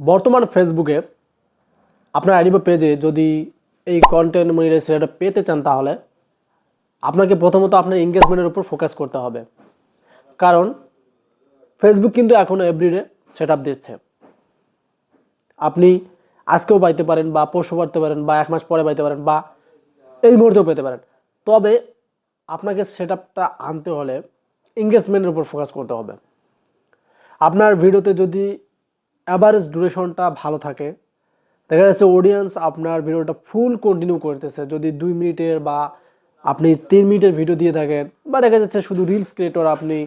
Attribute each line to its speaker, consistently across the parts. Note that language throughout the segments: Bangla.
Speaker 1: বর্তমান ফেসবুকে আপনার আইডি বা পেজে যদি এই কন্টেন্ট মনিটাইজেশনটা পেতে চান তাহলে আপনাকে প্রথমত আপনার এঙ্গেজমেন্টের উপর ফোকাস করতে হবে। কারণ ফেসবুক কিন্তু এখনও এভরিডে সেট আপ দিচ্ছে। আপনি আজকেও পাইতে পারেন বা পরশু পাইতে পারেন বা এক মাস পরে পাইতে পারেন বা এই মুহূর্তেও পেতে পারেন। তবে আপনাকে সেট আপটা আনতে হলে এঙ্গেজমেন্টের উপর ফোকাস করতে হবে। আপনার ভিডিওতে যদি অ্যাভারেজ ডিউরেশনটা ভালো থাকে। দেখা যাচ্ছে অডিয়েন্স আপনার ভিডিওটা ফুল কন্টিনিউ করতেছে। যদি দুই মিনিটের বা আপনি তিন মিনিটের ভিডিও দিয়ে থাকেন, বা দেখা যাচ্ছে শুধু রিলস ক্রিয়েটর আপনি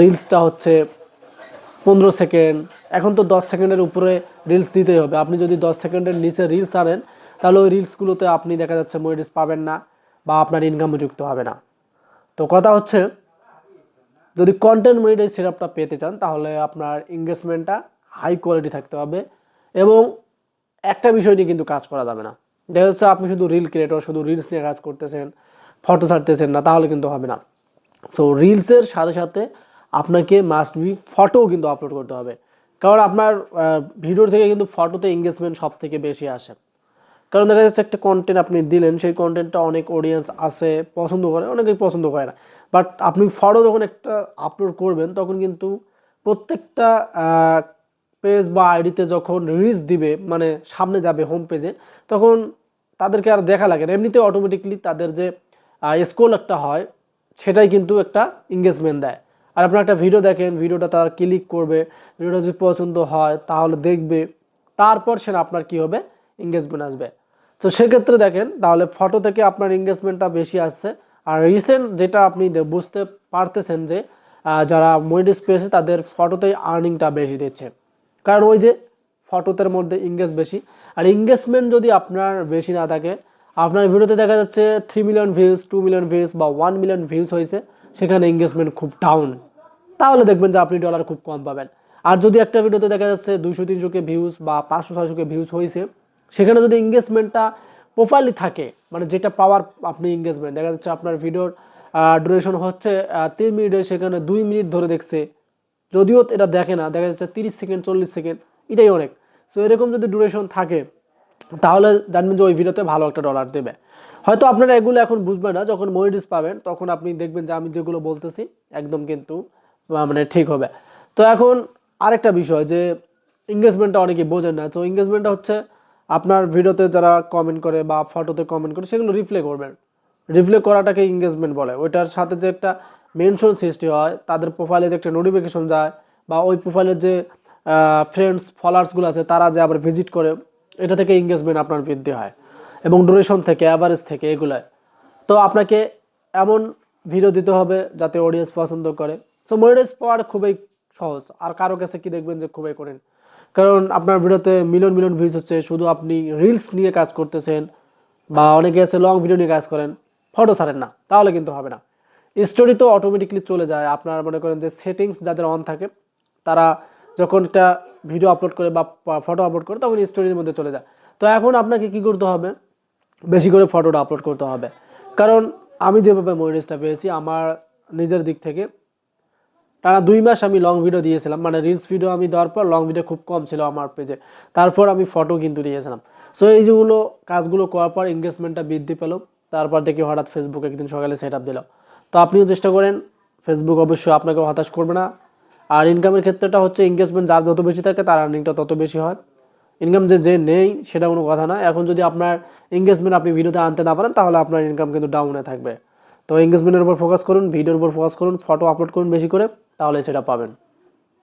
Speaker 1: রিলসটা হচ্ছে পনেরো সেকেন্ড এখন তো দশ সেকেন্ডের উপরে রিলস দিতেই হবে। আপনি যদি দশ সেকেন্ডের নিচে রিলস আনেন, তাহলে ওই রিলসগুলোতে আপনি দেখা যাচ্ছে মনিটাইজ পাবেন না, বা আপনার ইনকামও যুক্ত হবে না। তো কথা হচ্ছে, যদি কন্টেন্ট মনিটাইজ সেটআপটা পেতে চান, তাহলে আপনার এঙ্গেজমেন্টটা হাই কোয়ালিটি থাকতে হবে এবং একটা বিষয় নিয়ে কিন্তু কাজ করা যাবে না। দেখা যাচ্ছে আপনি শুধু রিল ক্রিয়েটর, শুধু রিলস নিয়ে কাজ করতেছেন, ফটো ছাড়তেছেন না, তাহলে কিন্তু হবে না। সো রিলসের সাথে সাথে আপনাকে মাস্ট বি ফটোও কিন্তু আপলোড করতে হবে। কারণ আপনার ভিডিওর থেকে কিন্তু ফটোতে এঙ্গেজমেন্ট সব থেকে বেশি আসে। কারণ দেখা যাচ্ছে একটা কন্টেন্ট আপনি দিলেন, সেই কন্টেন্টটা অনেক অডিয়েন্স আছে পছন্দ করে, অনেকেই পছন্দ করে না। বাট আপনি ফটো যখন একটা আপলোড করবেন, তখন কিন্তু প্রত্যেকটা পেজ বা আইডিতে যখন রিচ দিবে মানে সামনে যাবে হোম পেজে তখন তাদেরকে আর দেখা লাগে না। এমনিতে অটোমেটিকলি তাদের যে স্কোল একটা হয়, সেটাই কিন্তু একটা এঙ্গেজমেন্ট দেয়। আর আপনার একটা ভিডিও দেখেন ভিডিওটা তারা ক্লিক করবে ভিডিওটা যদি পছন্দ হয়, তাহলে দেখবে, তারপর সেটা আপনার কি হবে? এঙ্গেজমেন্ট আসবে। তো সেক্ষেত্রে দেখেন, তাহলে ফটো থেকে আপনার এঙ্গেজমেন্টটা বেশি আসছে। আর রিসেন্ট যেটা আপনি বুঝতে পারতেছেন যে যারা মনিটাইজ পেয়েছে, তাদের ফটোতেই আর্নিংটা বেশি দিচ্ছে। কারণ ওই যে ফটোতের মধ্যে ইংগেজ বেশি। আর ইংগেজমেন্ট যদি আপনার বেশি না থাকে, আপনার ভিডিওতে দেখা যাচ্ছে three million views two million views বা ওয়ান মিলিয়ন ভিউজ হয়েছে, সেখানে এঙ্গেজমেন্ট খুব ডাউন তাহলে দেখবেন যে আপনি ডলার খুব কম পাবেন। আর যদি একটা ভিডিওতে দেখা যাচ্ছে দুশো তিনশোকে ভিউজ বা পাঁচশো ছয়শোকে ভিউজ হয়েছে, সেখানে যদি এঙ্গেজমেন্টটা প্রোফাইলি থাকে মানে যেটা পাওয়ার আপনি এঙ্গেজমেন্ট দেখা যাচ্ছে আপনার ভিডিওর ডিউরেশন হচ্ছে তিন মিনিটে সেখানে দুই মিনিট ধরে দেখছে যদিও এটা দেখে না, দেখা যাচ্ছে তিরিশ সেকেন্ড, চল্লিশ সেকেন্ড, এটাই অনেক। সো এরকম যদি ডিউরেশন থাকে, তাহলে জানবেন যে ওই ভিডিওতে ভালো একটা ডলার দেবে। হয়তো আপনারা এগুলো এখন বুঝবেন না, যখন মনিটাইজ পাবেন, তখন আপনি দেখবেন যে আমি যেগুলো বলতেছি, একদম কিন্তু মানে ঠিক হবে। তো এখন আরেকটা বিষয় যে এঙ্গেজমেন্টটা অনেকে বোঝেন না। তো এঙ্গেজমেন্টটা হচ্ছে আপনার ভিডিওতে যারা কমেন্ট করে বা ফটোতে কমেন্ট করে, সেগুলো রিপ্লে করবেন। রিপ্লে করাটাকে এঙ্গেজমেন্ট বলে। ওইটার সাথে যে একটা মেনশন সৃষ্টি হয়, তাদের প্রোফাইলে যে একটা নোটিফিকেশন যায় বা ওই প্রোফাইলের যে ফ্রেন্ডস ফলোয়ার্সগুলো আছে, তারা যে আবার ভিজিট করে, এটা থেকে এঙ্গেজমেন্ট আপনার বৃদ্ধি হয় এবং ডুরেশন থেকে অ্যাভারেজ থেকে এগুলায়। তো আপনাকে এমন ভিডিও দিতে হবে যাতে অডিয়েন্স পছন্দ করে। সো মনিটাইজ পাওয়ার খুবই সহজ, আর কারও কাছে কি দেখবেন যে খুবই করেন কারণ আপনার ভিডিওতে মিলিয়ন মিলিয়ন ভিউজ হচ্ছে, শুধু আপনি রিলস নিয়ে কাজ করতেছেন বা অনেকে আছে লং ভিডিও নিয়ে কাজ করেন ফটো ছাড়েন না, তাহলে কিন্তু হবে না। স্টোরি তো অটোমেটিকলি চলে যায়। আপনার মনে করেন যে সেটিংস যাদের অন থাকে, তারা যখন একটা ভিডিও আপলোড করে বা ফটো আপলোড করে, তখন স্টোরির মধ্যে চলে যায়। তো এখন আপনাকে কি করতে হবে? বেশি করে ফটোটা আপলোড করতে হবে। কারণ আমি যেভাবে মনিটাইজটা পেয়েছি, আমার নিজের দিক থেকে টানা দুই মাস আমি লং ভিডিও দিয়েছিলাম। মানে রিলস ভিডিও আমি দেওয়ার পর লং ভিডিও খুব কম ছিল আমার পেজে তারপর আমি ফটো কিন্তু দিয়েছিলাম। সো এই যেগুলো কাজগুলো করার পর এঙ্গেজমেন্টটা বৃদ্ধি পেল। তারপর দেখি হঠাৎ ফেসবুকে একদিন সকালে সেট আপ দিল। তো আপনিও চেষ্টা করেন। ফেসবুক অবশ্যই আপনাকে হতাশ করবে না। আর ইনকামের ক্ষেত্রটা হচ্ছে এনগেজমেন্ট যার যত বেশি থাকে তার আর্নিংটা তত বেশি হয়। ইনকাম যে যে নেই সেটা কোনো কথা না। এখন যদি আপনার এনগেজমেন্ট আপনি ভিডিওতে আনতে না পারেন, তাহলে আপনার ইনকাম কিন্তু ডাউনে থাকবে। তো এনগেজমেন্টের উপর ফোকাস করুন ভিডিওর উপর ফোকাস করুন ফটো আপলোড করুন বেশি করে, তাহলে সেটা পাবেন।